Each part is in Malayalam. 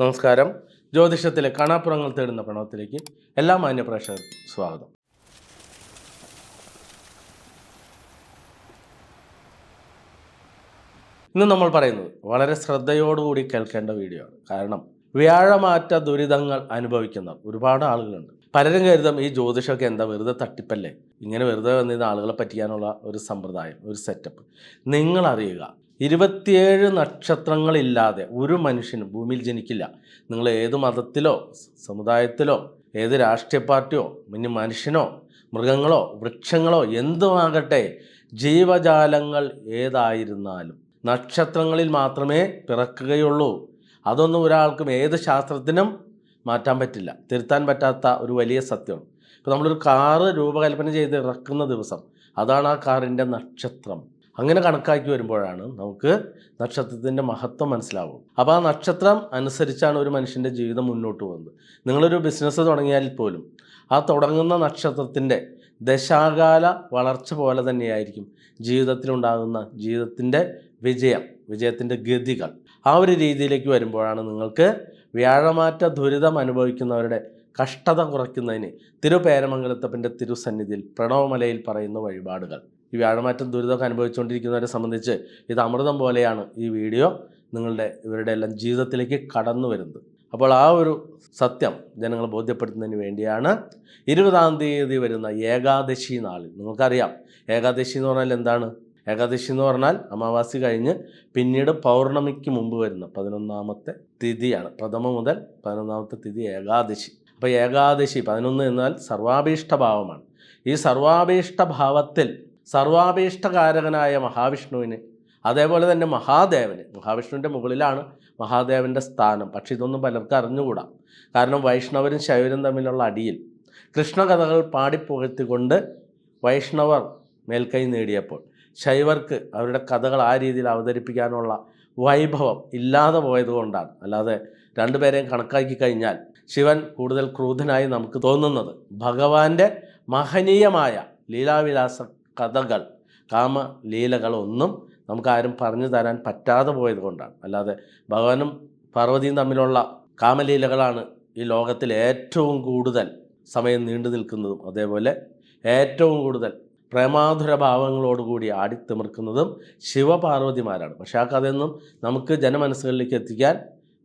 നമസ്കാരം. ജ്യോതിഷത്തിലെ കാണാപ്പുറങ്ങൾ തേടുന്ന പ്രണവത്തിലേക്ക് എല്ലാ മാന്യപ്രേക്ഷകർക്കും സ്വാഗതം. ഇന്ന് നമ്മൾ പറയുന്നത് വളരെ ശ്രദ്ധയോടുകൂടി കേൾക്കേണ്ട വീഡിയോ ആണ്. കാരണം വ്യാഴമാറ്റ ദുരിതങ്ങൾ അനുഭവിക്കുന്ന ഒരുപാട് ആളുകളുണ്ട്. പലരും കരുതും ഈ ജ്യോതിഷമൊക്കെ എന്താ വെറുതെ തട്ടിപ്പല്ലേ? ഇങ്ങനെ വെറുതെ വന്നിരുന്ന ആളുകളെ പറ്റിക്കാനുള്ള ഒരു സമ്പ്രദായം ഒരു സെറ്റപ്പ് നിങ്ങൾ അറിയുക ഇരുപത്തിയേഴ് നക്ഷത്രങ്ങളില്ലാതെ ഒരു മനുഷ്യനും ഭൂമിയിൽ ജനിക്കില്ല. നിങ്ങൾ ഏത് മതത്തിലോ സമുദായത്തിലോ ഏത് രാഷ്ട്രീയ പാർട്ടിയോ പിന്നെ മനുഷ്യനോ മൃഗങ്ങളോ വൃക്ഷങ്ങളോ എന്തുമാകട്ടെ ജീവജാലങ്ങൾ ഏതായിരുന്നാലും നക്ഷത്രങ്ങളിൽ മാത്രമേ പിറക്കുകയുള്ളൂ. അതൊന്നും ഒരാൾക്കും ഏത് ശാസ്ത്രത്തിനും മാറ്റാൻ പറ്റില്ല. തിരുത്താൻ പറ്റാത്ത ഒരു വലിയ സത്യമാണ് ഇപ്പോൾ നമ്മളൊരു കാറ് രൂപകൽപ്പന ചെയ്ത് ഇറക്കുന്ന ദിവസം അതാണ് ആ കാറിന്റെ നക്ഷത്രം. അങ്ങനെ കണക്കാക്കി വരുമ്പോഴാണ് നമുക്ക് നക്ഷത്രത്തിന്റെ മഹത്വം മനസ്സിലാവും അപ്പോൾ ആ നക്ഷത്രം അനുസരിച്ചാണ് ഒരു മനുഷ്യന്റെ ജീവിതം മുന്നോട്ട് പോകുന്നത്. നിങ്ങളൊരു ബിസിനസ് തുടങ്ങിയാൽ പോലും ആ തുടങ്ങുന്ന നക്ഷത്രത്തിന്റെ ദശാകാല വളർച്ച പോലെ തന്നെയായിരിക്കും ജീവിതത്തിലുണ്ടാകുന്ന ജീവിതത്തിന്റെ വിജയം വിജയത്തിന്റെ ഗതികൾ. ആ ഒരു രീതിയിലേക്ക് വരുമ്പോഴാണ് നിങ്ങൾക്ക് വ്യാഴമാറ്റ ദുരിതം അനുഭവിക്കുന്നവരുടെ കഷ്ടത കുറയ്ക്കുന്നതിന് തിരുപേരമംഗലത്തപ്പന്റെ തിരുസന്നിധിയിൽ പ്രണവമലയിൽ പറയുന്ന വഴിപാടുകൾ. ഈ വ്യാഴമാറ്റം ദുരിതമൊക്കെ അനുഭവിച്ചുകൊണ്ടിരിക്കുന്നവരെ സംബന്ധിച്ച് ഇത് അമൃതം പോലെയാണ് ഈ വീഡിയോ നിങ്ങളുടെ ഇവരുടെ എല്ലാം ജീവിതത്തിലേക്ക് കടന്നു വരുന്നത്. അപ്പോൾ ആ ഒരു സത്യം ജനങ്ങൾ ബോധ്യപ്പെടുത്തുന്നതിന് വേണ്ടിയാണ് ഇരുപതാം തീയതി വരുന്ന ഏകാദശി നാളിൽ. നിങ്ങൾക്കറിയാം ഏകാദശി എന്ന് പറഞ്ഞാൽ എന്താണ്? ഏകാദശി എന്ന് പറഞ്ഞാൽ അമാവാസി കഴിഞ്ഞ് പിന്നീട് പൗർണമിക്ക് മുമ്പ് വരുന്ന പതിനൊന്നാമത്തെ തിഥിയാണ്. പ്രഥമ മുതൽ പതിനൊന്നാമത്തെ തിഥി ഏകാദശി. അപ്പോൾ ഏകാദശി പതിനൊന്ന് എന്നാൽ സർവാഭീഷ്ടഭാവമാണ് ഈ സർവാഭീഷ്ട ഭാവത്തിൽ സർവാഭീഷ്ടകാരകനായ മഹാവിഷ്ണുവിന് അതേപോലെ തന്നെ മഹാദേവന്. മഹാവിഷ്ണുവിന്റെ മുകളിലാണ് മഹാദേവന്റെ സ്ഥാനം. പക്ഷെ ഇതൊന്നും പലർക്കും അറിഞ്ഞുകൂടാ. കാരണം വൈഷ്ണവരും ശൈവരും തമ്മിലുള്ള അടിയിൽ കൃഷ്ണകഥകൾ പാടിപ്പുകഴ്ത്തിക്കൊണ്ട് വൈഷ്ണവർ മേൽക്കൈ നേടിയപ്പോൾ ശൈവർക്ക് അവരുടെ കഥകൾ ആ രീതിയിൽ അവതരിപ്പിക്കാനുള്ള വൈഭവം ഇല്ലാതെ പോയതുകൊണ്ടാണ് അല്ലാതെ രണ്ടുപേരെയും കണക്കാക്കി കഴിഞ്ഞാൽ ശിവൻ കൂടുതൽ ക്രൂധനായി നമുക്ക് തോന്നുന്നത് ഭഗവാന്റെ മഹനീയമായ ലീലാവിലാസ കഥകൾ കാമലീലകളൊന്നും നമുക്കാരും പറഞ്ഞു തരാൻ പറ്റാതെ പോയത് കൊണ്ടാണ്. അല്ലാതെ ഭഗവാനും പാർവതിയും തമ്മിലുള്ള കാമലീലകളാണ് ഈ ലോകത്തിൽ ഏറ്റവും കൂടുതൽ സമയം നീണ്ടു നിൽക്കുന്നതും അതേപോലെ ഏറ്റവും കൂടുതൽ പ്രേമാധുര ഭാവങ്ങളോടുകൂടി ആടിത്തിമിർക്കുന്നതും ശിവപാർവതിമാരാണ്. പക്ഷേ ആ കഥയൊന്നും നമുക്ക് ജനമനസ്സുകളിലേക്ക് എത്തിക്കാൻ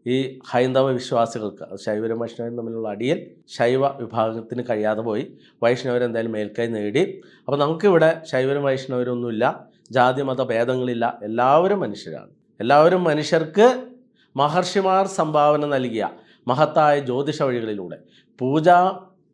ഈ ഹൈന്ദവ വിശ്വാസികൾക്ക് ശൈവരും വൈഷ്ണവരും തമ്മിലുള്ള അടിയിൽ ശൈവ വിഭാഗത്തിന് കഴിയാതെ പോയി. വൈഷ്ണവരെന്തായാലും മേൽക്കൈ നേടി. അപ്പോൾ നമുക്കിവിടെ ശൈവരും വൈഷ്ണവരും ഒന്നുമില്ല ജാതി മത ഭേദങ്ങളില്ല. എല്ലാവരും മനുഷ്യരാണ്. എല്ലാവരും മനുഷ്യർക്ക് മഹർഷിമാർ സംഭാവന നൽകിയ മഹത്തായ ജ്യോതിഷ വഴികളിലൂടെ പൂജാ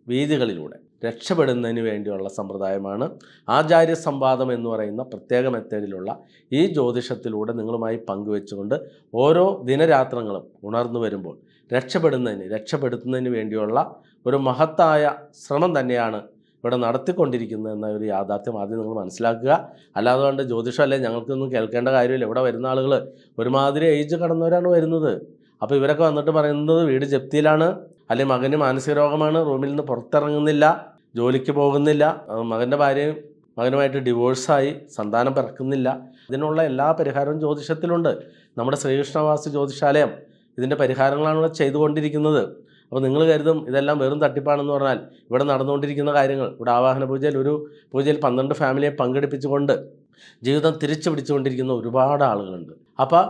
വീതികളിലൂടെ രക്ഷപ്പെടുന്നതിന് വേണ്ടിയുള്ള സമ്പ്രദായമാണ് ആചാര്യ സംവാദം എന്ന് പറയുന്ന പ്രത്യേക മെത്തേഡിലുള്ള ഈ ജ്യോതിഷത്തിലൂടെ നിങ്ങളുമായി പങ്കുവെച്ചുകൊണ്ട് ഓരോ ദിനരാത്രങ്ങളും ഉണർന്നു വരുമ്പോൾ രക്ഷപ്പെടുന്നതിന് രക്ഷപ്പെടുത്തുന്നതിന് വേണ്ടിയുള്ള ഒരു മഹത്തായ ശ്രമം തന്നെയാണ് ഇവിടെ നടത്തിക്കൊണ്ടിരിക്കുന്നത് എന്ന ഒരു യാഥാർത്ഥ്യം ആദ്യം നിങ്ങൾ മനസ്സിലാക്കുക. അല്ലാതെ കൊണ്ട് ജ്യോതിഷമല്ലേ ഞങ്ങൾക്കൊന്നും കേൾക്കേണ്ട കാര്യമില്ല. ഇവിടെ വരുന്ന ആളുകൾ ഒരുമാതിരി ഏജ് കടന്നവരാണ് വരുന്നത്. അപ്പോൾ ഇവരൊക്കെ വന്നിട്ട് പറയുന്നത് വീട് ജപ്തിയിലാണ് അല്ലെങ്കിൽ മകന് മാനസിക രോഗമാണ് റൂമിൽ നിന്ന് പുറത്തിറങ്ങുന്നില്ല. ജോലിക്ക് പോകുന്നില്ല. മകന്റെ ഭാര്യയും മകനുമായിട്ട് ഡിവോഴ്സായി. സന്താനം പിറക്കുന്നില്ല. ഇതിനുള്ള എല്ലാ പരിഹാരവും ജ്യോതിഷത്തിലുണ്ട്. നമ്മുടെ ശ്രീകൃഷ്ണവാസ് ജ്യോതിഷാലയം ഇതിന്റെ പരിഹാരങ്ങളാണ് ഇവിടെ ചെയ്തുകൊണ്ടിരിക്കുന്നത്. അപ്പോൾ നിങ്ങൾ കരുതും ഇതെല്ലാം വെറും തട്ടിപ്പാണെന്ന് പറഞ്ഞാൽ ഇവിടെ നടന്നുകൊണ്ടിരിക്കുന്ന കാര്യങ്ങൾ. ഇവിടെ ആവാഹന പൂജയിൽ ഒരു പൂജയിൽ പന്ത്രണ്ട് ഫാമിലിയെ പങ്കെടുപ്പിച്ചുകൊണ്ട് ജീവിതം തിരിച്ചു പിടിച്ചുകൊണ്ടിരിക്കുന്ന ഒരുപാട് ആളുകളുണ്ട്. അപ്പോൾ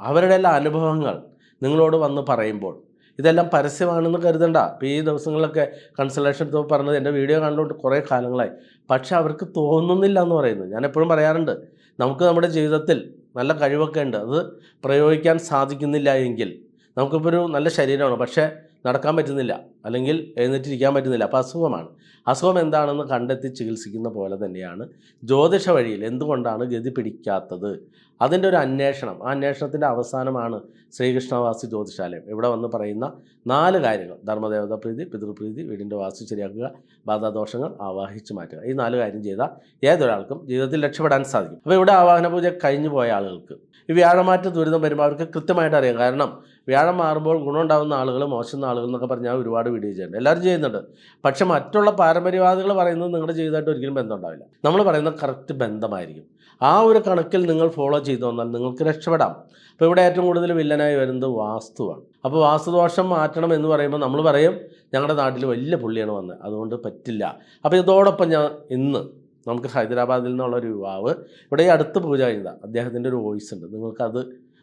അവരുടെ എല്ലാ അനുഭവങ്ങൾ നിങ്ങളോട് വന്ന് പറയുമ്പോൾ ഇതെല്ലാം പരസ്യമാണെന്ന് കരുതണ്ട. ഇപ്പോൾ ഈ ദിവസങ്ങളിലൊക്കെ കൺസൾട്ടേഷൻ എടുത്തപ്പോൾ പറഞ്ഞത് എന്റെ വീഡിയോ കണ്ടുകൊണ്ട് കുറേ കാലങ്ങളായി. പക്ഷേ അവർക്ക് തോന്നുന്നില്ല എന്ന് പറയുന്നത് ഞാൻ എപ്പോഴും പറയാറുണ്ട് നമുക്ക് നമ്മുടെ ജീവിതത്തിൽ നല്ല കഴിവൊക്കെ ഉണ്ട്. അത് പ്രയോഗിക്കാൻ സാധിക്കുന്നില്ല എങ്കിൽ നമുക്കിപ്പോൾ ഒരു നല്ല ശരീരമാണ്. പക്ഷേ നടക്കാൻ പറ്റുന്നില്ല. അല്ലെങ്കിൽ എഴുന്നേറ്റിരിക്കാൻ പറ്റുന്നില്ല. അപ്പോൾ അസുഖമാണ്. അസുഖം എന്താണെന്ന് കണ്ടെത്തി ചികിത്സിക്കുന്ന പോലെ തന്നെയാണ് ജ്യോതിഷ വഴിയിൽ എന്തുകൊണ്ടാണ് ഗതി പിടിക്കാത്തത്? അതിന്റെ ഒരു അന്വേഷണം. ആ അന്വേഷണത്തിന്റെ അവസാനമാണ് ശ്രീകൃഷ്ണവാസി ജ്യോതിഷാലയം. ഇവിടെ വന്ന് പറയുന്ന നാല് കാര്യങ്ങൾ. ധർമ്മദേവത പ്രീതി പിതൃപ്രീതി വീടിന്റെ വാസ്തു ശരിയാക്കുക ബാധാദോഷങ്ങൾ ആവാഹിച്ച് മാറ്റുക. ഈ നാല് കാര്യം ചെയ്താൽ ഏതൊരാൾക്കും ജീവിതത്തിൽ രക്ഷപ്പെടാൻ സാധിക്കും. അപ്പോൾ ഇവിടെ ആവാഹന പൂജ കഴിഞ്ഞു പോയ ആളുകൾക്ക് ഈ വ്യാഴമാറ്റ ദുരിതം വരുമ്പോൾ അവർക്ക് കൃത്യമായിട്ട് അറിയാം. കാരണം വ്യാഴം മാറുമ്പോൾ ഗുണമുണ്ടാകുന്ന ആളുകൾ മോശം ആളുകൾ എന്നൊക്കെ പറഞ്ഞാൽ ഒരുപാട് വീഡിയോ ചെയ്യുന്നുണ്ട്. എല്ലാവരും ചെയ്യുന്നുണ്ട്. പക്ഷെ മറ്റുള്ള പാരമ്പര്യവാദികൾ പറയുന്നത് നിങ്ങളുടെ ജീവിതമായിട്ട് ഒരിക്കലും ബന്ധം ഉണ്ടാവില്ല നമ്മൾ പറയുന്നത് കറക്റ്റ് ബന്ധമായിരിക്കും. ആ ഒരു കണക്കിൽ നിങ്ങൾ ഫോളോ ചെയ്തു വന്നാൽ നിങ്ങൾക്ക് രക്ഷപ്പെടാം. അപ്പോൾ ഇവിടെ ഏറ്റവും കൂടുതൽ വില്ലനായി വരുന്നത് വാസ്തുവാണ്. അപ്പോൾ വാസ്തുദോഷം മാറ്റണം എന്ന് പറയുമ്പോൾ നമ്മൾ പറയും ഞങ്ങളുടെ നാട്ടിൽ വലിയ പുള്ളിയാണ് വന്നത് അതുകൊണ്ട് പറ്റില്ല. അപ്പോൾ ഇതോടൊപ്പം ഞാൻ ഇന്ന് നമുക്ക് ഹൈദരാബാദിൽ നിന്നുള്ള ഒരു യുവാവ് ഇവിടെ ഈ അടുത്ത് പൂജ കഴിഞ്ഞതാണ് അദ്ദേഹത്തിന്റെ ഒരു വോയിസ് ഉണ്ട്. നിങ്ങൾക്കത്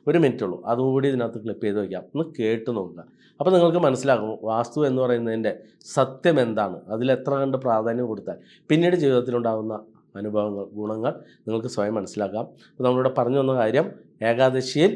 ഒരു മിനിറ്റ് ഉള്ളൂ അതുകൂടി ഇതിനകത്ത് ക്ലിപ്പ് ചെയ്ത് വയ്ക്കാം ഒന്ന് കേട്ട് നോക്കുക. അപ്പോൾ നിങ്ങൾക്ക് മനസ്സിലാകും വാസ്തു എന്ന് പറയുന്നതിന്റെ സത്യം എന്താണ്? അതിൽ എത്ര കണ്ട് പ്രാധാന്യം കൊടുത്താൽ. പിന്നീട് ജീവിതത്തിലുണ്ടാകുന്ന അനുഭവങ്ങൾ ഗുണങ്ങൾ നിങ്ങൾക്ക് സ്വയം മനസ്സിലാക്കാം. അപ്പോൾ നമ്മളിവിടെ പറഞ്ഞു വന്ന കാര്യം ഏകാദശിയിൽ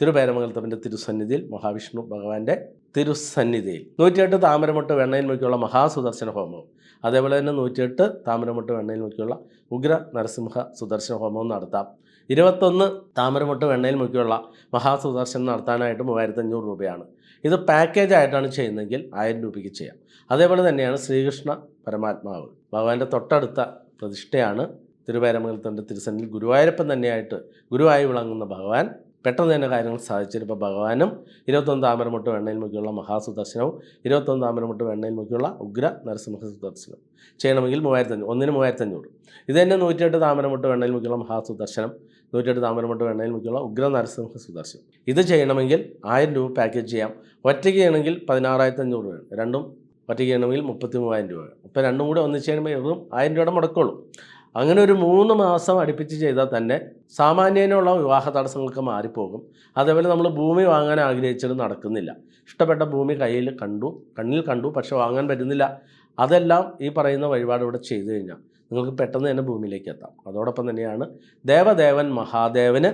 തിരുപേരമംഗലത്തപ്പന്റെ തിരുസന്നിധിയിൽ മഹാവിഷ്ണു ഭഗവാന്റെ തിരുസന്നിധിയിൽ. നൂറ്റിയെട്ട് താമരമുട്ട് വെണ്ണയിൽ മുക്കിയുള്ള മഹാസുദർശന ഹോമവും. അതേപോലെ തന്നെ നൂറ്റിയെട്ട് താമരമുട്ട് വെണ്ണയിൽ മുക്കിയുള്ള ഉഗ്ര നരസിംഹ സുദർശന ഹോമവും നടത്താം. ഇരുപത്തൊന്ന് താമരമുട്ട് വെണ്ണയിൽ മുക്കിയുള്ള മഹാസുദർശനം നടത്താനായിട്ട് മൂവായിരത്തഞ്ഞൂറ് രൂപയാണ്. ഇത് പാക്കേജ് ആയിട്ടാണ് ചെയ്യുന്നതെങ്കിൽ ആയിരം രൂപയ്ക്ക് ചെയ്യാം. അതേപോലെ തന്നെയാണ് ശ്രീകൃഷ്ണ പരമാത്മാവ്. ഭഗവാന്റെ തൊട്ടടുത്ത പ്രതിഷ്ഠയാണ് തിരുവേരമംഗലത്തിന്റെ തിരുസന്നിൽ ഗുരുവായൂരപ്പൻ തന്നെയായിട്ട് ഗുരുവായി വിളങ്ങുന്ന ഭഗവാൻ പെട്ടെന്ന് തന്നെ കാര്യങ്ങൾ സാധിച്ചിരിപ്പോൾ ഭഗവാനും ഇരുപത്തൊന്ന് താമരമുട്ട് വെണ്ണയിൽ മുക്കിയുള്ള മഹാസുദർശനവും ഇരുപത്തൊന്ന് താമരമുട്ട് വെണ്ണയിൽ മുക്കിയുള്ള ഉഗ്ര നരസിംഹ സുദർശനം ചെയ്യണമെങ്കിൽ മൂവായിരത്തഞ്ഞൂറ് ഒന്നിന് മൂവായിരത്തഞ്ഞൂറ്. ഇത് തന്നെ നൂറ്റിയെട്ട് താമരമുട്ട് വെണ്ണയിൽ മുക്കിയുള്ള മഹാസുദർശനം നൂറ്റിയെട്ട് താമരമുട്ട് വെണ്ണയിൽ മുക്കിയുള്ള ഉഗ്ര നരസിംഹ സുദർശനം ഇത് ചെയ്യണമെങ്കിൽ ആയിരം രൂപ പാക്കേജ് ചെയ്യാം. ഒറ്റയ്ക്ക് ചെയ്യണമെങ്കിൽ പതിനാറായിരത്തി അഞ്ഞൂറ് രൂപ രണ്ടും ഒറ്റയ്ക്ക് ചെയ്യണമെങ്കിൽ മുപ്പത്തി മൂവായിരം രൂപ അപ്പോൾ രണ്ടും കൂടി ഒന്നിച്ച് ചെയ്യുമ്പോൾ വെറും ആയിരം രൂപയുടെ മുടക്കുള്ളൂ അങ്ങനെ ഒരു മൂന്ന് മാസം അടുപ്പിച്ച് ചെയ്താൽ തന്നെ സാമാന്യനുള്ള വിവാഹ തടസ്സങ്ങൾക്ക് മാറിപ്പോകും. അതേപോലെ നമ്മൾ ഭൂമി വാങ്ങാൻ ആഗ്രഹിച്ചത് നടക്കുന്നില്ല. ഇഷ്ടപ്പെട്ട ഭൂമി കയ്യിൽ കണ്ടു കണ്ണിൽ കണ്ടു പക്ഷെ വാങ്ങാൻ പറ്റുന്നില്ല. അതെല്ലാം ഈ പറയുന്ന വഴിപാട് ഇവിടെ ചെയ്തു കഴിഞ്ഞാൽ നിങ്ങൾക്ക് പെട്ടെന്ന് തന്നെ ഭൂമിയിലേക്ക് എത്താം. അതോടൊപ്പം തന്നെയാണ് ദേവദേവൻ മഹാദേവന്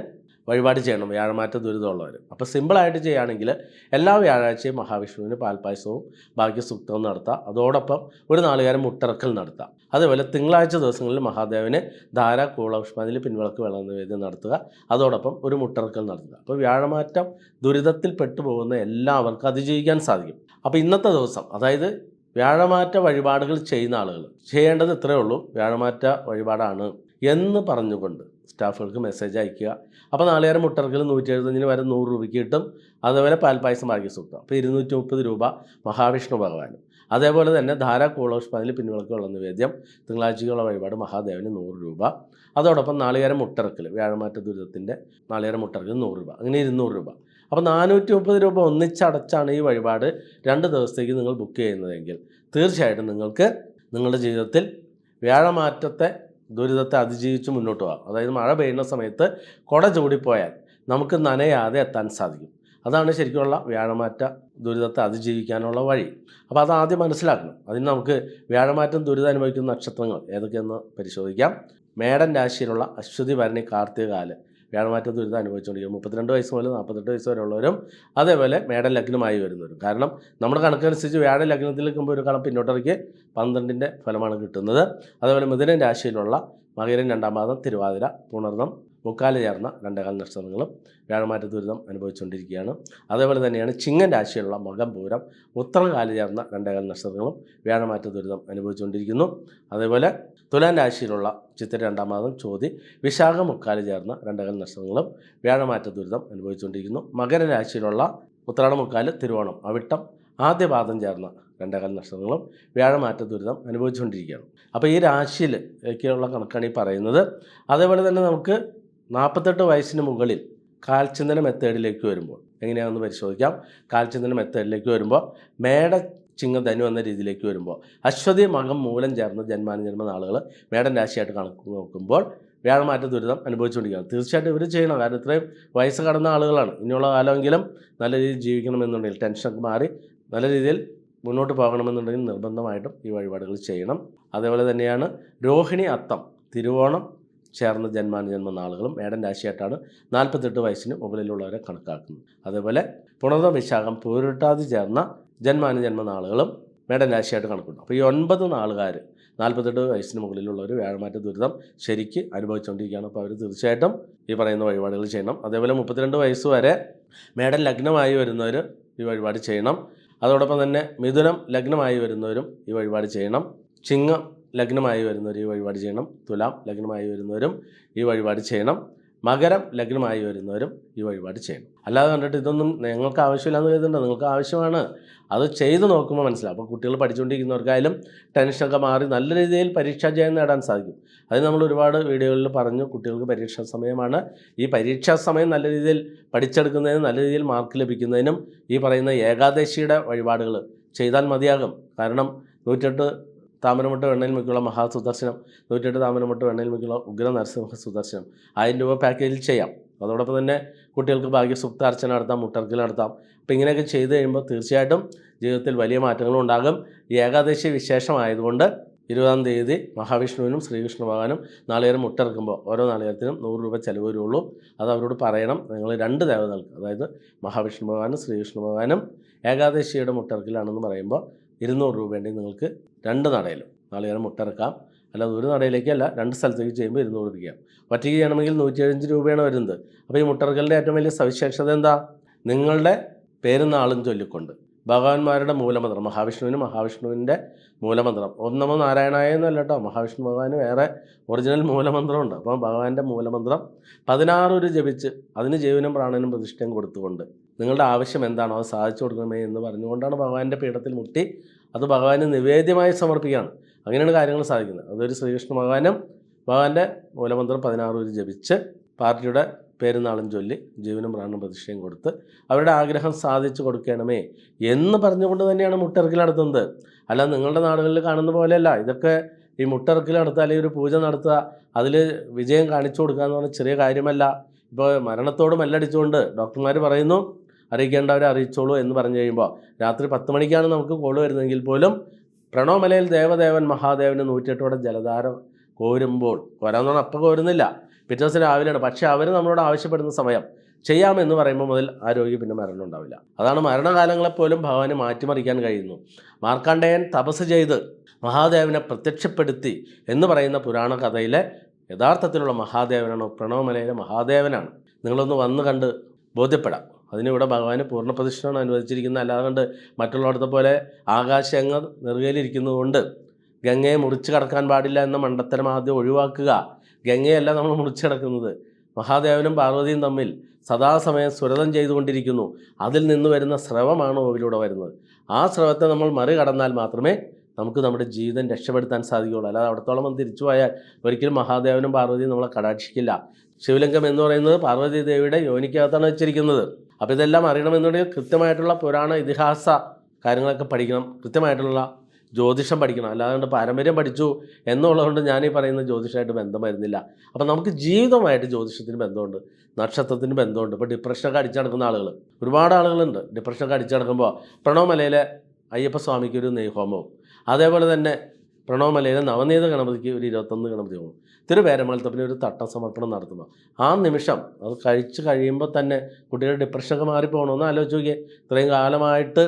വഴിപാട് ചെയ്യണം. വ്യാഴമാറ്റ ദുരിതമുള്ളവർ. അപ്പോൾ സിമ്പിളായിട്ട് ചെയ്യുകയാണെങ്കിൽ എല്ലാ വ്യാഴാഴ്ചയും മഹാവിഷ്ണുവിന് പാൽപ്പായസവും ബാക്കി സുക്തവും നടത്താം. അതോടൊപ്പം ഒരു നാളുകാരം മുട്ടിറക്കൽ നടത്താം. അതേപോലെ തിങ്കളാഴ്ച ദിവസങ്ങളിൽ മഹാദേവന് ധാര കൂളപുഷ്പാതിൽ പിൻവിളക്ക് വെള്ളം നിവേദ്യം നടത്തുക. അതോടൊപ്പം ഒരു മുട്ടിറക്കൽ നടത്തുക. അപ്പോൾ വ്യാഴമാറ്റം ദുരിതത്തിൽ പെട്ടുപോകുന്ന എല്ലാവർക്കും അതിജീവിക്കാൻ സാധിക്കും. അപ്പോൾ ഇന്നത്തെ ദിവസം അതായത് വ്യാഴമാറ്റ വഴിപാടുകൾ ചെയ്യുന്ന ആളുകൾ ചെയ്യേണ്ടത് ഇത്രയേ ഉള്ളൂ. വ്യാഴമാറ്റ വഴിപാടാണ് എന്ന് പറഞ്ഞുകൊണ്ട് സ്റ്റാഫുകൾക്ക് മെസ്സേജ് അയക്കുക. അപ്പോൾ നാളികേരം മുട്ടർക്കിൽ നൂറ്റി എഴുപത്തഞ്ചിന് വരെ നൂറ് രൂപയ്ക്ക് കിട്ടും. അതേപോലെ പാൽപ്പായസം വാങ്ങി സൂക്തം അപ്പോൾ ഇരുന്നൂറ്റി മുപ്പത് രൂപ മഹാവിഷ്ണു ഭഗവാനും. അതേപോലെ തന്നെ ധാരാ കൂളോഷ്പാതിൽ പിൻവിളക്കുള്ള നിവേദ്യം തിങ്കളാഴ്ചയ്ക്കുള്ള വഴിപാട് മഹാദേവന് നൂറ് രൂപ. അതോടൊപ്പം നാളികേരം മുട്ടറക്കൽ വ്യാഴമാറ്റ ദുരിതത്തിന്റെ നാളികേരം മുട്ടറക്കൽ നൂറ് രൂപ. അങ്ങനെ ഇരുന്നൂറ് രൂപ. അപ്പോൾ നാനൂറ്റി മുപ്പത് രൂപ ഒന്നിച്ചടച്ചാണ് ഈ വഴിപാട് രണ്ട് ദിവസത്തേക്ക് നിങ്ങൾ ബുക്ക് ചെയ്യുന്നതെങ്കിൽ തീർച്ചയായിട്ടും നിങ്ങൾക്ക് നിങ്ങളുടെ ജീവിതത്തിൽ വ്യാഴമാറ്റത്തെ ദുരിതത്തെ അതിജീവിച്ച് മുന്നോട്ട് പോകാം. അതായത് മഴ പെയ്യുന്ന സമയത്ത് കുട ചൂടിപ്പോയാൽ നമുക്ക് നനയാതെ എത്താൻ സാധിക്കും. അതാണ് ശരിക്കുള്ള വ്യാഴമാറ്റ ദുരിതത്തെ അതിജീവിക്കാനുള്ള വഴി. അപ്പോൾ അത് ആദ്യം മനസ്സിലാക്കണം. അതിന് നമുക്ക് വ്യാഴമാറ്റം ദുരിതം അനുഭവിക്കുന്ന നക്ഷത്രങ്ങൾ ഏതൊക്കെയെന്ന് പരിശോധിക്കാം. മേടൻ രാശിയിലുള്ള അശ്വതി ഭരണി കാർത്തികകാൽ വ്യാഴമാറ്റ ദുരിതം അനുഭവിച്ചുകൊണ്ടിരിക്കും മുപ്പത്തിരണ്ട് വയസ്സ് മുതൽ നാൽപ്പത്തെട്ട് വയസ്സ് വരെ ഉള്ളവരും അതേപോലെ മേടൻ ലഗ്നമായി വരുന്നവരും. കാരണം നമ്മുടെ കണക്കനുസരിച്ച് വ്യാഴ ലഗ്നത്തിൽ നിൽക്കുമ്പോൾ ഒരു കണം പിന്നോട്ടിറക്കി പന്ത്രണ്ടിന്റെ ഫലമാണ് കിട്ടുന്നത്. അതേപോലെ മിഥുനൻ രാശിയിലുള്ള മകരൻ രണ്ടാം പാദം തിരുവാതിര പുണർന്നം മുക്കാൽ ചേർന്ന രണ്ടേകാൽ നക്ഷത്രങ്ങളും വ്യാഴമാറ്റ ദുരിതം അനുഭവിച്ചുകൊണ്ടിരിക്കുകയാണ്. അതേപോലെ തന്നെയാണ് ചിങ്ങൻ രാശിയിലുള്ള മകം പൂരം ഉത്തരകാൽ ചേർന്ന രണ്ടേകാൽ നക്ഷത്രങ്ങളും വ്യാഴമാറ്റ ദുരിതം അനുഭവിച്ചുകൊണ്ടിരിക്കുന്നു. അതേപോലെ തുലാൻ രാശിയിലുള്ള ചിത്ര രണ്ടാം മാസം ചോതി വിശാഖ മുക്കാൽ ചേർന്ന രണ്ടേകാൽ നക്ഷത്രങ്ങളും വ്യാഴമാറ്റ ദുരിതം അനുഭവിച്ചുകൊണ്ടിരിക്കുന്നു. മകര മകരരാശിയിലുള്ള ഉത്രാട മുക്കാൽ തിരുവോണം അവിട്ടം ആദ്യപാദം ചേർന്ന രണ്ടേകാൽ നക്ഷത്രങ്ങളും വ്യാഴമാറ്റ ദുരിതം അനുഭവിച്ചുകൊണ്ടിരിക്കുകയാണ്. അപ്പോൾ ഈ രാശിയിലേക്കുള്ള കണക്കാണ് ഈ പറയുന്നത്. അതേപോലെ തന്നെ നമുക്ക് നാൽപ്പത്തെട്ട് വയസ്സിന് മുകളിൽ കാൽചന്ദന മെത്തേഡിലേക്ക് വരുമ്പോൾ എങ്ങനെയാണെന്ന് പരിശോധിക്കാം. കാൽചന്ദന മെത്തേഡിലേക്ക് വരുമ്പോൾ മേട ചിങ്ങ ധനു എന്ന രീതിയിലേക്ക് വരുമ്പോൾ അശ്വതി മകം മൂലം ചേർന്ന ജന്മാനുജന്മ നാളുകൾ മേടൻ രാശിയായിട്ട് കണക്ക് നോക്കുമ്പോൾ വ്യാഴമാറ്റ ദുരിതം അനുഭവിച്ചുകൊണ്ടിരിക്കുകയാണ്. തീർച്ചയായിട്ടും ഇവർ ചെയ്യണം. കാരണം ഇത്രയും വയസ്സ് കടന്ന ആളുകളാണ്. ഇനിയുള്ള കാലമെങ്കിലും നല്ല രീതിയിൽ ജീവിക്കണമെന്നുണ്ടെങ്കിൽ ടെൻഷനൊക്കെ മാറി നല്ല രീതിയിൽ മുന്നോട്ട് പോകണമെന്നുണ്ടെങ്കിൽ നിർബന്ധമായിട്ടും ഈ വഴിപാടുകൾ ചെയ്യണം. അതേപോലെ തന്നെയാണ് രോഹിണി അത്തം തിരുവോണം ചേർന്ന ജന്മാനുജന്മ നാളുകളും മേടൻ രാശിയായിട്ടാണ് നാൽപ്പത്തെട്ട് വയസ്സിന് മുകളിലുള്ളവരെ കണക്കാക്കുന്നത്. അതേപോലെ പുണർന്ന വിശാഖം പൂരിട്ടാതി ചേർന്ന ജന്മാനുജന്മ നാളുകളും മേടൻ രാശിയായിട്ട് കണക്കുണ്ട്. അപ്പോൾ ഈ ഒൻപത് നാളുകാർ നാൽപ്പത്തെട്ട് വയസ്സിന് മുകളിലുള്ളവർ വ്യാഴമാറ്റ ദുരിതം ശരിക്ക് അനുഭവിച്ചുകൊണ്ടിരിക്കുകയാണ്. അപ്പോൾ അവർ തീർച്ചയായിട്ടും ഈ പറയുന്ന വഴിപാടുകൾ ചെയ്യണം. അതേപോലെ മുപ്പത്തിരണ്ട് വയസ്സ് വരെ മേടൻ ലഗ്നമായി വരുന്നവർ ഈ വഴിപാട് ചെയ്യണം. അതോടൊപ്പം തന്നെ മിഥുനം ലഗ്നമായി വരുന്നവരും ഈ വഴിപാട് ചെയ്യണം. ചിങ്ങം ലഗ്നമായി വരുന്നവർ ഈ വഴിപാട് ചെയ്യണം. തുലാം ലഗ്നമായി വരുന്നവരും ഈ വഴിപാട് ചെയ്യണം. മകരം ലഗ്നമായി വരുന്നവരും ഈ വഴിപാട് ചെയ്യണം. അല്ലാതെ കണ്ടിട്ട് ഇതൊന്നും നിങ്ങൾക്ക് ആവശ്യമില്ലാന്ന് കരുതണ്ട. നിങ്ങൾക്ക് ആവശ്യമാണ്. അത് ചെയ്ത് നോക്കുമ്പോൾ മനസ്സിലാവും. അപ്പോൾ കുട്ടികൾ പഠിച്ചുകൊണ്ടിരിക്കുന്നവർക്കായാലും ടെൻഷനൊക്കെ മാറി നല്ല രീതിയിൽ പരീക്ഷാ ജയം നേടാൻ സാധിക്കും. അത് നമ്മൾ ഒരുപാട് വീഡിയോകളിൽ പറഞ്ഞു കുട്ടികൾക്ക് പരീക്ഷാ സമയമാണ്. ഈ പരീക്ഷാ സമയം നല്ല രീതിയിൽ പഠിച്ചെടുക്കുന്നതിനും നല്ല രീതിയിൽ മാർക്ക് ലഭിക്കുന്നതിനും ഈ പറയുന്ന ഏകാദശിയുടെ വഴിപാടുകൾ ചെയ്താൽ മതിയാകും. കാരണം നൂറ്റെട്ട് താമരമുട്ട് വെണ്ണയിൽ മുക്കുള്ള മഹാസുദർശനം നൂറ്റെട്ട് താമരമുട്ട് വെണ്ണയിൽ മിക്കുള്ള ഉഗ്ര നരസിംഹ സുദർശനം. ആയിരം രൂപ പാക്കേജിൽ ചെയ്യാം. അതോടൊപ്പം തന്നെ കുട്ടികൾക്ക് ഭാഗ്യസുക്ത അർച്ചന നടത്താം മുട്ടർക്കിൽ നടത്താം. അപ്പോൾ ഇങ്ങനെയൊക്കെ ചെയ്ത് കഴിയുമ്പോൾ തീർച്ചയായിട്ടും ജീവിതത്തിൽ വലിയ മാറ്റങ്ങളും ഉണ്ടാകും. ഏകാദശി വിശേഷമായതുകൊണ്ട് ഇരുപതാം തീയതി മഹാവിഷ്ണുവിനും ശ്രീകൃഷ്ണ ഭഗവാനും നാളികേരം മുട്ടിറക്കുമ്പോൾ ഓരോ നാളികേരത്തിനും നൂറ് രൂപ ചിലവ് വരുള്ളൂ. അത് അവരോട് പറയണം. നിങ്ങൾ രണ്ട് ദേവതകൾക്ക് അതായത് മഹാവിഷ്ണു ഭഗവാനും ശ്രീകൃഷ്ണ ഭഗവാനും ഏകാദശിയുടെ മുട്ടിറക്കിലാണെന്ന് പറയുമ്പോൾ ഇരുന്നൂറ് വേണ്ടി നിങ്ങൾക്ക് രണ്ട് നടയിലും. നാളെ ഞാൻ മുട്ടിറക്കാം അല്ലാതെ ഒരു നടയിലേക്കല്ല രണ്ട് സ്ഥലത്തേക്ക് ചെയ്യുമ്പോൾ ഇരുന്നൂറ് രൂപയ്ക്കാം ഒറ്റയ്ക്ക് ചെയ്യണമെങ്കിൽ നൂറ്റി എഴുപഞ്ച് രൂപയാണ് വരുന്നത്. അപ്പോൾ ഈ മുട്ടിറക്കലിന്റെ ഏറ്റവും വലിയ സവിശേഷത എന്താ? നിങ്ങളുടെ പേരും നാളും ചൊല്ലിക്കൊണ്ട്. ഭഗവാന്മാരുടെ മൂലമന്ത്രം മഹാവിഷ്ണുവിന് മഹാവിഷ്ണുവിന്റെ മൂലമന്ത്രം. ഓം നമോ നാരായണായ എന്നല്ല കേട്ടോ മഹാവിഷ്ണു ഭഗവാന് വേറെ ഒറിജിനൽ മൂലമന്ത്രമുണ്ട്. അപ്പോൾ ഭഗവാന്റെ മൂലമന്ത്രം പതിനാറൊരു ജപിച്ച് അതിന് ജീവനും പ്രാണനും പ്രതിഷ്ഠയും കൊടുത്തുകൊണ്ട് നിങ്ങളുടെ ആവശ്യം എന്താണോ അത് സാധിച്ചു കൊടുക്കണമേ എന്ന് പറഞ്ഞുകൊണ്ടാണ് ഭഗവാന്റെ പീഠത്തിൽ മുട്ടി അത് ഭഗവാന് നിവേദ്യമായി സമർപ്പിക്കുകയാണ് അങ്ങനെയാണ് കാര്യങ്ങൾ സാധിക്കുന്നത്. അതൊരു ശ്രീകൃഷ്ണ ഭഗവാനും ഭഗവാന്റെ മൂലമന്ത്രം പതിനാറ് പേര് ജപിച്ച് പാർട്ടിയുടെ പെരുന്നാളും ചൊല്ലി ജീവനും പ്രാണനും പ്രതിഷ്ഠയും കൊടുത്ത് അവരുടെ ആഗ്രഹം സാധിച്ചു കൊടുക്കണമേ എന്ന് പറഞ്ഞുകൊണ്ട് തന്നെയാണ് മുട്ടിറക്കൽ നടത്തുന്നത്. അല്ല നിങ്ങളുടെ നാടുകളിൽ കാണുന്ന പോലെയല്ല. ഇതൊക്കെ ഈ മുട്ടിറക്കൽ നടത്തുക അല്ലെങ്കിൽ ഒരു പൂജ നടത്തുക അതിൽ വിജയം കാണിച്ചു കൊടുക്കുക എന്ന് പറഞ്ഞാൽ ചെറിയ കാര്യമല്ല. ഇപ്പോൾ മരണത്തോട് മല്ലടിച്ചുകൊണ്ട് ഡോക്ടർമാർ പറയുന്നു അറിയിക്കേണ്ടവരെ അറിയിച്ചോളൂ എന്ന് പറഞ്ഞു കഴിയുമ്പോൾ രാത്രി പത്ത് മണിക്കാണ് നമുക്ക് കോൾ വരുന്നതെങ്കിൽ പോലും പ്രണവമലയിൽ ദേവദേവൻ മഹാദേവന് നൂറ്റിയെട്ടോടെ ജലധാര കോരുമ്പോൾ കോരാന്ന് അപ്പം കോരുന്നില്ല. പിറ്റേ ദിവസം രാവിലെയാണ്. പക്ഷേ അവർ നമ്മളോട് ആവശ്യപ്പെടുന്ന സമയം ചെയ്യാമെന്ന് പറയുമ്പോൾ മുതൽ ആ രോഗി പിന്നെ മരണം ഉണ്ടാവില്ല. അതാണ് മരണകാലങ്ങളെപ്പോലും ഭഗവാനെ മാറ്റിമറിക്കാൻ കഴിയുന്നു. മാർക്കാണ്ഡേയൻ തപസ് ചെയ്ത് മഹാദേവനെ പ്രത്യക്ഷപ്പെടുത്തി എന്ന് പറയുന്ന പുരാണ കഥയിലെ യഥാർത്ഥത്തിലുള്ള മഹാദേവനാണ് പ്രണവമലയിലെ മഹാദേവനാണ്. നിങ്ങളൊന്ന് വന്ന് കണ്ട് ബോധ്യപ്പെടാം. അതിനിവിടെ ഭഗവാന് പൂർണ പ്രതിഷ്ഠയാണ് അനുവദിച്ചിരിക്കുന്നത്. അല്ലാതെ കണ്ട് മറ്റുള്ളവടത്തെ പോലെ ആകാശങ്ങൾ നെറുകയിലിരിക്കുന്നതുകൊണ്ട് ഗംഗയെ മുറിച്ച് കടക്കാൻ പാടില്ല എന്ന മണ്ടത്തരം ആദ്യം ഒഴിവാക്കുക. ഗംഗയല്ല നമ്മൾ മുറിച്ച് കിടക്കുന്നത്. മഹാദേവനും പാർവതിയും തമ്മിൽ സദാസമയം സുരതം ചെയ്തുകൊണ്ടിരിക്കുന്നു. അതിൽ നിന്ന് വരുന്ന സ്രവമാണ് ഓവിലൂടെ വരുന്നത്. ആ സ്രവത്തെ നമ്മൾ മറികടന്നാൽ മാത്രമേ നമുക്ക് നമ്മുടെ ജീവിതം രക്ഷപ്പെടുത്താൻ സാധിക്കുകയുള്ളൂ. അല്ലാതെ അവിടത്തോളം വന്ന് തിരിച്ചു പോയാൽ ഒരിക്കലും മഹാദേവനും പാർവതിയും നമ്മളെ കടാക്ഷിക്കില്ല. ശിവലിംഗം എന്ന് പറയുന്നത് പാർവതി ദേവിയുടെ യോനിക്കകത്താണ് വെച്ചിരിക്കുന്നത്. അപ്പോൾ ഇതെല്ലാം അറിയണമെന്നുണ്ടെങ്കിൽ കൃത്യമായിട്ടുള്ള പുരാണ ഇതിഹാസ കാര്യങ്ങളൊക്കെ പഠിക്കണം. കൃത്യമായിട്ടുള്ള ജ്യോതിഷം പഠിക്കണം. അല്ലാതെ പാരമ്പര്യം പഠിച്ചു എന്നുള്ളതുകൊണ്ട് ഞാൻ ഈ പറയുന്ന ജ്യോതിഷമായിട്ട് ബന്ധം വരുന്നില്ല അപ്പം നമുക്ക് ജീവിതമായിട്ട് ജ്യോതിഷത്തിന് ബന്ധമുണ്ട്. നക്ഷത്രത്തിന് ബന്ധമുണ്ട്. ഇപ്പോൾ ഡിപ്രഷനൊക്കെ അടിച്ചു നടക്കുന്ന ആളുകൾ ഒരുപാട് ആളുകളുണ്ട്. ഡിപ്രഷനൊക്കെ അടിച്ചു നടക്കുമ്പോൾ പ്രണവമലയിലെ അയ്യപ്പസ്വാമിക്ക് ഒരു നെയ്ഹോമവും. അതേപോലെ തന്നെ പ്രണവമലയിലെ നവനീത ഗണപതിക്ക് ഒരു ഇരുപത്തൊന്ന് ഗണപതി ഹോമം തിരുവേരമലത്തപ്പിന് ഒരു തട്ട സമർപ്പണം നടത്തുന്നു. ആ നിമിഷം അത് കഴിച്ച് കഴിയുമ്പോൾ തന്നെ കുട്ടികളുടെ ഡിപ്രഷനൊക്കെ മാറിപ്പോകണമെന്ന് ആലോചിച്ച് നോക്കിയേ. ഇത്രയും കാലമായിട്ട്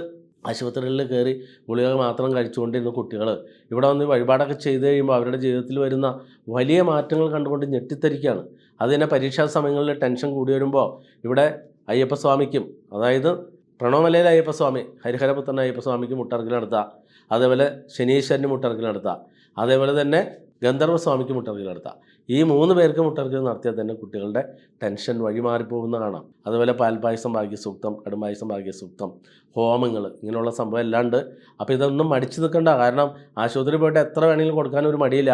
ആശുപത്രികളിൽ കയറി ഗുളിക മാത്രം കഴിച്ചുകൊണ്ടിരുന്ന കുട്ടികൾ ഇവിടെ വന്ന് വഴിപാടൊക്കെ ചെയ്ത് കഴിയുമ്പോൾ അവരുടെ ജീവിതത്തിൽ വരുന്ന വലിയ മാറ്റങ്ങൾ കണ്ടുകൊണ്ട് ഞെട്ടിത്തരിക്കുകയാണ്. അത് തന്നെ പരീക്ഷാ സമയങ്ങളിൽ ടെൻഷൻ കൂടി വരുമ്പോൾ ഇവിടെ അയ്യപ്പസ്വാമിക്കും അതായത് പ്രണവമലയിലെ അയ്യപ്പസ്വാമി ഹരിഹരപുത്രൻ അയ്യപ്പസ്വാമിക്കും മുട്ടർക്കിൽ നടത്തുക അതേപോലെ ശനീശ്വരന് മുട്ടറക്കൽ നടത്തുക അതേപോലെ തന്നെ ഗന്ധർവസ്വാമിക്ക് മുട്ടറക്കൽ നടത്തുക ഈ മൂന്ന് പേർക്ക് മുട്ടറക്കൽ നടത്തിയാൽ തന്നെ കുട്ടികളുടെ ടെൻഷൻ വഴിമാറിപ്പോകുന്ന കാണാം. അതുപോലെ പാൽപായസം ഭാഗ്യസൂക്തം കടുംപായസം ഭാഗ്യസൂക്തം ഹോമങ്ങൾ ഇങ്ങനെയുള്ള സംഭവം എല്ലാം അപ്പോൾ ഇതൊന്നും മടിച്ചു നിൽക്കണ്ട. കാരണം ആശുപത്രി പോയിട്ട് എത്ര വേണമെങ്കിലും കൊടുക്കാൻ ഒരു മടിയില്ല.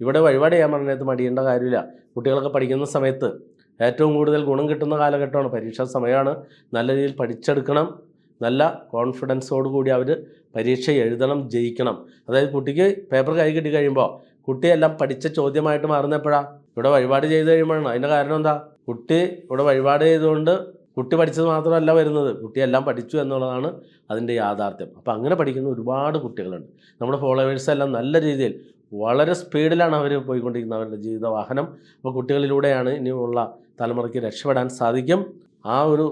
ഇവിടെ വഴിപാട് ചെയ്യാൻ പറഞ്ഞത് മടിയേണ്ട കാര്യമില്ല. കുട്ടികളൊക്കെ പഠിക്കുന്ന സമയത്ത് ഏറ്റവും കൂടുതൽ ഗുണം കിട്ടുന്ന കാലഘട്ടമാണ്. പരീക്ഷാ സമയമാണ്. നല്ല രീതിയിൽ പഠിച്ചെടുക്കണം. നല്ല കോൺഫിഡൻസോട് കൂടി അവർ പരീക്ഷ എഴുതണം ജയിക്കണം. അതായത് കുട്ടിക്ക് പേപ്പർ കൈ കിട്ടി കഴിയുമ്പോൾ കുട്ടിയെല്ലാം പഠിച്ച ചോദ്യമായിട്ട് മാറുന്നപ്പോഴാണ് ഇവിടെ വഴിപാട് ചെയ്ത് കഴിയുമ്പോഴാണ്. അതിന്റെ കാരണം എന്താ? കുട്ടി ഇവിടെ വഴിപാട് ചെയ്തുകൊണ്ട് കുട്ടി പഠിച്ചത് മാത്രമല്ല വരുന്നത്. കുട്ടിയെല്ലാം പഠിച്ചു എന്നുള്ളതാണ് അതിന്റെ യാഥാർത്ഥ്യം. അപ്പോൾ അങ്ങനെ പഠിക്കുന്ന ഒരുപാട് കുട്ടികളുണ്ട്. നമ്മുടെ ഫോളോവേഴ്സ് എല്ലാം നല്ല രീതിയിൽ വളരെ സ്പീഡിലാണ് അവർ പോയിക്കൊണ്ടിരിക്കുന്നത്. അവരുടെ ജീവിത വാഹനം അപ്പോൾ കുട്ടികളിലൂടെയാണ് ഇനിയുള്ള തലമുറയ്ക്ക് രക്ഷപ്പെടാൻ സാധിക്കും. ആ ഒരു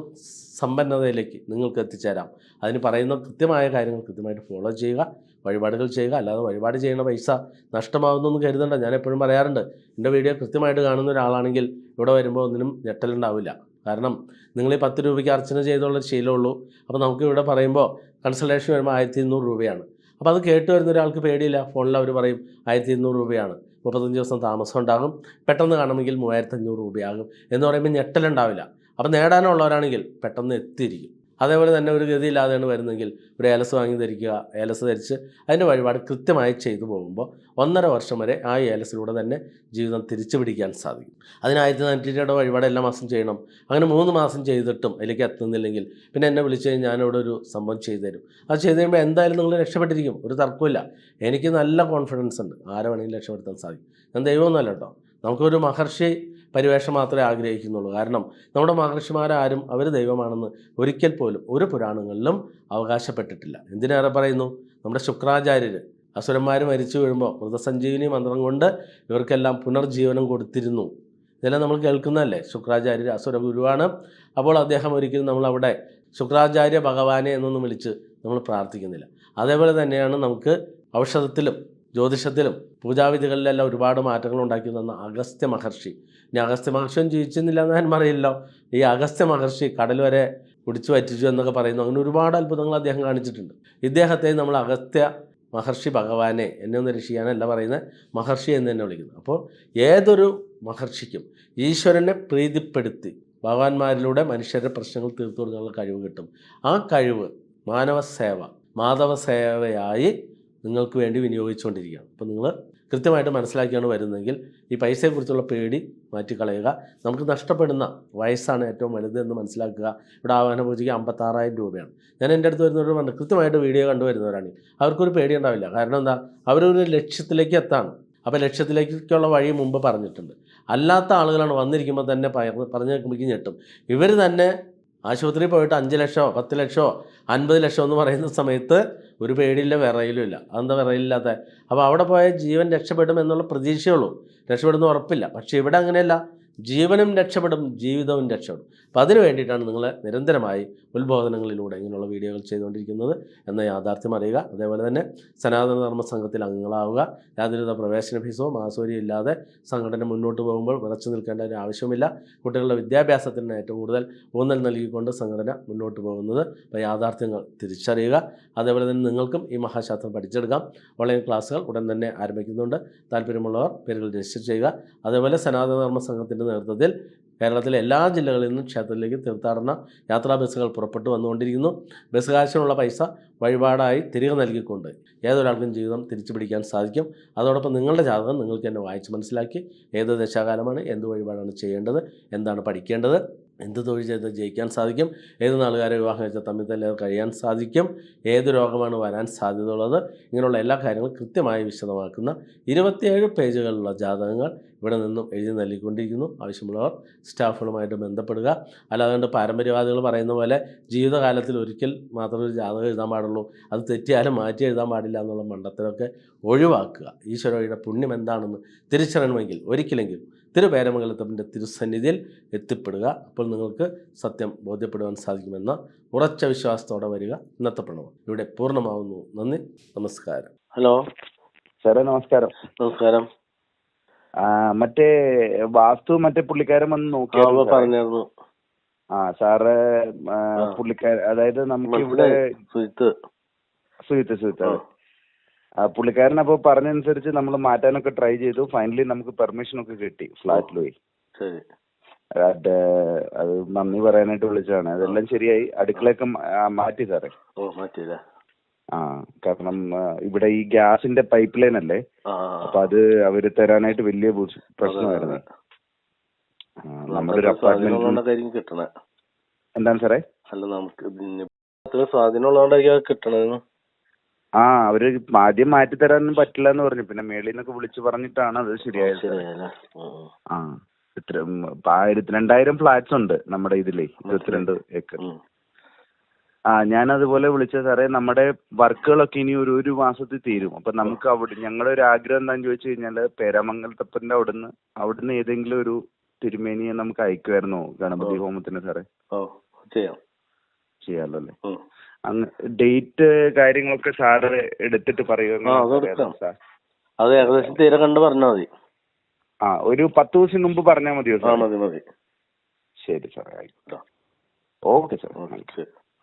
സമ്പന്നതയിലേക്ക് നിങ്ങൾക്ക് എത്തിച്ചേരാം. അതിന് പറയുന്ന കൃത്യമായ കാര്യങ്ങൾ കൃത്യമായിട്ട് ഫോളോ ചെയ്യുക വഴിപാടുകൾ ചെയ്യുക. അല്ലാതെ വഴിപാട് ചെയ്യുന്ന പൈസ നഷ്ടമാകുന്നൊന്നും കരുതണ്ട. ഞാൻ എപ്പോഴും പറയാറുണ്ട് എന്റെ വീഡിയോ കൃത്യമായിട്ട് കാണുന്ന ഒരാളാണെങ്കിൽ ഇവിടെ വരുമ്പോൾ ഒന്നിനും ഞെട്ടലുണ്ടാവില്ല. കാരണം നിങ്ങൾ ഈ പത്ത് രൂപയ്ക്ക് അർച്ചന ചെയ്തുള്ള ശീലമുള്ളൂ. അപ്പോൾ നമുക്ക് ഇവിടെ പറയുമ്പോൾ കൺസൾട്ടേഷൻ വരുമ്പോൾ ആയിരത്തി ഇരുന്നൂറ് രൂപയാണ്. അപ്പോൾ അത് കേട്ട് വരുന്ന ഒരാൾക്ക് പേടിയില്ല. ഫോണിൽ അവർ പറയും ആയിരത്തി ഇരുന്നൂറ് രൂപയാണ്. മുപ്പത്തഞ്ച് ദിവസം താമസം ഉണ്ടാകും. പെട്ടെന്ന് കാണുമെങ്കിൽ മൂവായിരത്തഞ്ഞൂറ് രൂപയാകും എന്ന് പറയുമ്പോൾ ഞെട്ടലുണ്ടാവില്ല. അപ്പം നേടാനുള്ളവരാണെങ്കിൽ പെട്ടെന്ന് എത്തിയിരിക്കും. അതേപോലെ തന്നെ ഒരു ഗതിയില്ലാതെയാണ് വരുന്നെങ്കിൽ ഒരു ഏലസ് വാങ്ങി ധരിക്കുക ഏലസ് ധരിച്ച് അതിന്റെ വഴിപാട് കൃത്യമായി ചെയ്തു പോകുമ്പോൾ ഒന്നര വർഷം വരെ ആ ഏലസിലൂടെ തന്നെ ജീവിതം തിരിച്ചു പിടിക്കാൻ സാധിക്കും. അതിന് ആയിരത്തി നാനൂറ്റി രൂപയുടെ വഴിപാട് എല്ലാ മാസം ചെയ്യണം. അങ്ങനെ മൂന്ന് മാസം ചെയ്തിട്ടും അതിലേക്ക് എത്തുന്നില്ലെങ്കിൽ പിന്നെ എന്നെ വിളിച്ച് കഴിഞ്ഞാൽ ഞാനിവിടെ ഒരു സംഭവം ചെയ്തു തരും. അത് ചെയ്ത് കഴിയുമ്പോൾ എന്തായാലും നിങ്ങൾ രക്ഷപ്പെട്ടിരിക്കും. ഒരു തർക്കമില്ല എനിക്ക് നല്ല കോൺഫിഡൻസ് ഉണ്ട്. ആരെ വേണമെങ്കിലും രക്ഷപ്പെടുത്താൻ സാധിക്കും. ഞാൻ ദൈവമൊന്നുമല്ല കേട്ടോ. നമുക്കൊരു മഹർഷി പരിവേഷം മാത്രമേ ആഗ്രഹിക്കുന്നുള്ളൂ. കാരണം നമ്മുടെ മഹർഷിമാരാരും അവർ ദൈവമാണെന്ന് ഒരിക്കൽ പോലും ഒരു പുരാണങ്ങളിലും അവകാശപ്പെട്ടിട്ടില്ല. എന്തിനേറെ പറയുന്നു? നമ്മുടെ ശുക്രാചാര്യർ അസുരന്മാർ മരിച്ചു വീഴുമ്പോൾ മൃതസഞ്ജീവിനി മന്ത്രം കൊണ്ട് ഇവർക്കെല്ലാം പുനർജീവനം കൊടുത്തിരുന്നു. ഇതെല്ലാം നമ്മൾ കേൾക്കുന്നതല്ലേ? ശുക്രാചാര്യർ അസുര ഗുരുവാണ് അപ്പോൾ അദ്ദേഹം ഒരിക്കലും നമ്മളവിടെ ശുക്രാചാര്യ ഭഗവാനെ എന്നൊന്നും വിളിച്ച് നമ്മൾ പ്രാർത്ഥിക്കുന്നില്ല. അതേപോലെ തന്നെയാണ് നമുക്ക് ഔഷധത്തിലും ജ്യോതിഷത്തിലും പൂജാവിധികളിലെല്ലാം ഒരുപാട് മാറ്റങ്ങൾ ഉണ്ടാക്കി തന്ന അഗസ്ത്യ മഹർഷി. ഇനി അഗസ്ത്യ മഹർഷിയും ജീവിച്ചിരുന്നില്ല എന്ന് ഞാൻ പറയില്ല. ഈ അഗസ്ത്യ മഹർഷി കടൽ വരെ കുടിച്ചു വറ്റിച്ചു എന്നൊക്കെ പറയുന്നു. അങ്ങനെ ഒരുപാട് അത്ഭുതങ്ങൾ അദ്ദേഹം കാണിച്ചിട്ടുണ്ട്. ഇദ്ദേഹത്തെ നമ്മൾ അഗസ്ത്യ മഹർഷി ഭഗവാനെ എന്നെ ഒന്ന് രക്ഷിക്കാനല്ല പറയുന്നത് മഹർഷി എന്ന് തന്നെ വിളിക്കുന്നത് അപ്പോൾ ഏതൊരു മഹർഷിക്കും ഈശ്വരനെ പ്രീതിപ്പെടുത്തി ഭഗവാന്മാരിലൂടെ മനുഷ്യരുടെ പ്രശ്നങ്ങൾ തീർത്തു കൊടുക്കാനുള്ള കഴിവ് കിട്ടും. ആ കഴിവ് മാനവ സേവ മാധവ സേവയായി നിങ്ങൾക്ക് വേണ്ടി വിനിയോഗിച്ചുകൊണ്ടിരിക്കുകയാണ്. അപ്പോൾ നിങ്ങൾ കൃത്യമായിട്ട് മനസ്സിലാക്കിയാണ് വരുന്നതെങ്കിൽ ഈ പൈസയെക്കുറിച്ചുള്ള പേടി മാറ്റിക്കളയുക. നമുക്ക് നഷ്ടപ്പെടുന്ന വയസ്സാണ് ഏറ്റവും വലുത് എന്ന് മനസ്സിലാക്കുക. ഇവിടെ ആവാന പൂജയ്ക്ക് അമ്പത്താറായിരം രൂപയാണ്. ഞാൻ എന്റെ അടുത്ത് വരുന്നവരോട് പറഞ്ഞു കൃത്യമായിട്ട് വീഡിയോ കണ്ടുവരുന്നവരാണ് അവർക്കൊരു പേടി ഉണ്ടാവില്ല. കാരണം എന്താ? അവരൊരു ലക്ഷ്യത്തിലേക്ക് എത്താണ്. അപ്പോൾ ലക്ഷ്യത്തിലേക്കുള്ള വഴി മുമ്പ് പറഞ്ഞിട്ടുണ്ട്. അല്ലാത്ത ആളുകളാണ് വന്നിരിക്കുമ്പോൾ തന്നെ പറഞ്ഞു കേൾക്കുമ്പോഴേക്കും ഞെട്ടും. ഇവർ തന്നെ ആശുപത്രിയിൽ പോയിട്ട് അഞ്ച് ലക്ഷമോ പത്ത് ലക്ഷമോ അൻപത് ലക്ഷമോ എന്ന് പറയുന്ന സമയത്ത് ഒരു പേടിയില്ല വിറയിലും ഇല്ല അതെന്താ വിറയില്ലാത്ത അപ്പോൾ അവിടെ പോയ ജീവൻ രക്ഷപ്പെടും എന്നുള്ള പ്രതീക്ഷയുള്ളൂ രക്ഷപ്പെടുന്ന ഉറപ്പില്ല. പക്ഷേ ഇവിടെ അങ്ങനെയല്ല. ജീവനും രക്ഷപ്പെടും ജീവിതവും രക്ഷപ്പെടും. അപ്പം അതിനു വേണ്ടിയിട്ടാണ് നിങ്ങൾ നിരന്തരമായി ഉത്ബോധനങ്ങളിലൂടെ ഇങ്ങനെയുള്ള വീഡിയോകൾ ചെയ്തുകൊണ്ടിരിക്കുന്നത് എന്ന യാഥാർത്ഥ്യം അറിയുക. അതേപോലെ തന്നെ സനാതന ധർമ്മ സംഘത്തിൽ അംഗങ്ങളാവുക. യാതൊരുവിധ പ്രവേശന ഫീസോ മാസൂരിയോ ഇല്ലാതെ സംഘടന മുന്നോട്ട് പോകുമ്പോൾ വിറച്ചു നിൽക്കേണ്ട ഒരു ആവശ്യമില്ല കുട്ടികളുടെ വിദ്യാഭ്യാസത്തിന് ഏറ്റവും കൂടുതൽ ഊന്നൽ നൽകിക്കൊണ്ട് സംഘടന മുന്നോട്ട് പോകുന്നത് അപ്പോൾ യാഥാർത്ഥ്യങ്ങൾ തിരിച്ചറിയുക. അതേപോലെ തന്നെ നിങ്ങൾക്കും ഈ മഹാശാസ്ത്രം പഠിച്ചെടുക്കാം. ഓൺലൈൻ ക്ലാസ്സുകൾ ഉടൻ തന്നെ ആരംഭിക്കുന്നുണ്ട്. താല്പര്യമുള്ളവർ പേരുകൾ രജിസ്റ്റർ ചെയ്യുക. അതേപോലെ സനാതന ധർമ്മ സംഘത്തിന്റെ നേതൃത്വത്തിൽ കേരളത്തിലെ എല്ലാ ജില്ലകളിൽ നിന്നും ക്ഷേത്രത്തിലേക്ക് തീർത്ഥാടന യാത്രാ ബസ്സുകൾ പുറപ്പെട്ടു വന്നുകൊണ്ടിരിക്കുന്നു. ബസ് കാശിനുള്ള പൈസ വഴിപാടായി തിരികെ നൽകിക്കൊണ്ട് ഏതൊരാൾക്കും ജീവിതം തിരിച്ചു പിടിക്കാൻ സാധിക്കും. അതോടൊപ്പം നിങ്ങളുടെ ജാതകം നിങ്ങൾക്ക് തന്നെ വായിച്ച് മനസ്സിലാക്കി. ഏത് ദശാകാലമാണ് എന്ത് വഴിപാടാണ് ചെയ്യേണ്ടത് എന്താണ് പഠിക്കേണ്ടത്? എന്ത് തൊഴിൽ ചെയ്ത് ജയിക്കാൻ സാധിക്കും. ഏത് നാളുകാരെ വിവാഹം കഴിച്ചാൽ തമ്മിൽ തന്നെ കഴിയാൻ സാധിക്കും. ഏത് രോഗമാണ് വരാൻ സാധ്യതയുള്ളത് ഇങ്ങനെയുള്ള എല്ലാ കാര്യങ്ങളും കൃത്യമായി വിശദമാക്കുന്ന ഇരുപത്തിയേഴ് പേജുകളിലുള്ള ജാതകങ്ങൾ ഇവിടെ നിന്നും എഴുതി നൽകിക്കൊണ്ടിരിക്കുന്നു. ആവശ്യമുള്ളവർ സ്റ്റാഫുകളുമായിട്ട് ബന്ധപ്പെടുക. അല്ലാതെ പാരമ്പര്യവാദികൾ പറയുന്ന പോലെ ജീവിതകാലത്തിൽ ഒരിക്കൽ മാത്രമേ ഒരു ജാതകം എഴുതാൻ പാടുള്ളൂ. അത് തെറ്റിയാലും മാറ്റി എഴുതാൻ പാടില്ല എന്നുള്ള മണ്ടത്തിലൊക്കെ ഒഴിവാക്കുക. ഈശ്വരയുടെ പുണ്യം എന്താണെന്ന് തിരിച്ചറിയണമെങ്കിൽ ഒരിക്കലെങ്കിലും തിരുപേരമംഗലത്തപ്പന്റെ തിരുസന്നിധിയിൽ എത്തിപ്പെടുക. അപ്പോൾ നിങ്ങൾക്ക് സത്യം ബോധ്യപ്പെടുവാൻ സാധിക്കുമെന്ന ഉറച്ച വിശ്വാസത്തോടെ വരിക. ഇന്നത്തെ പ്രണവം ഇവിടെ പൂർണമാവുന്നു. നന്ദി. നമസ്കാരം. ഹലോ. സാറേ നമസ്കാരം. നമസ്കാരം. ആ മറ്റേ വാസ്തു മറ്റേ പുള്ളിക്കാരൻ വന്ന് നോക്കിയായിരുന്നു. പറഞ്ഞായിരുന്നു. ആ സാറ്. പുള്ളിക്കാരൻ അതായത് നമുക്ക് ഇവിടെ സുഹിത്ത് സുഹിത്ത് സുഹിത്ത് പുള്ളിക്കാരൻ അപ്പോൾ പറഞ്ഞനുസരിച്ച് നമ്മൾ മാറ്റാനൊക്കെ ട്രൈ ചെയ്തു. ഫൈനലി നമുക്ക് പെർമിഷൻ ഒക്കെ കിട്ടി ഫ്ലാറ്റിൽ പോയി ശരി. അത് അത് നന്ദി പറയാനായിട്ട് വിളിച്ചതാണ്. അതെല്ലാം ശരിയായി. അടുക്കളയൊക്കെ മാറ്റി സാറേ. ഓ മാറ്റിയില്ലേ ആ കാരണം ഇവിടെ ഈ ഗ്യാസിന്റെ പൈപ്പ് ലൈൻ അല്ലേ? അപ്പൊ അത് അവർ തരാനായിട്ട് വലിയ പ്രശ്നമായിരുന്നു. നമ്മുടെ ഒരു അപ്പാർട്ട്മെന്റ് കിട്ടണേ. എന്താണ് സാറേ? അല്ല നമുക്ക് സ്വാധീനമുള്ളതുകൊണ്ടായിരിക്കും അത് കിട്ടണതെന്ന് ആ അവർ ആദ്യം മാറ്റി തരാനൊന്നും പറ്റില്ല എന്ന് പറഞ്ഞു പിന്നെ മേളിൽ നിന്നൊക്കെ വിളിച്ചു പറഞ്ഞിട്ടാണ് അത് ശരിയായത്. ഉം. ആ ഇത്ര ആയിരത്തി രണ്ടായിരം ഫ്ലാറ്റ്സ് ഉണ്ട് നമ്മുടെ ഇതിലേ ഇരുപത്തിരണ്ട് ഏക്കർ ഉം. ആ ഞാൻ അതുപോലെ വിളിച്ച സാറേ നമ്മുടെ വർക്കുകളൊക്കെ ഇനി ഒരു ഒരു മാസത്തിൽ തീരും അപ്പൊ നമുക്ക് അവിടെ ഞങ്ങളുടെ ഒരു ആഗ്രഹം എന്താന്ന് ചോദിച്ചു കഴിഞ്ഞാൽ പേരാമംഗലത്തപ്പന്റെ അവിടുന്ന് അവിടുന്ന് ഏതെങ്കിലും ഒരു തിരുമേനിയെ നമുക്ക് അയക്കുമായിരുന്നോ ഗണപതി. ഹോമത്തിന് സാറേ ഓ ചെയ്യാം ചെയ്യാലോ അല്ലേ ഉം. ഡേറ്റ് കാര്യങ്ങളൊക്കെ സാറ് എടുത്തിട്ട്. അത് ഏകദേശം തീരെ കണ്ട് പറഞ്ഞാൽ മതി. ആ ഒരു പത്ത് ദിവസം മുമ്പ് പറഞ്ഞാൽ മതിയോ സാർ മതി മതി. ശരി സാറേ ആയിക്കോട്ടെ. Okay sir okay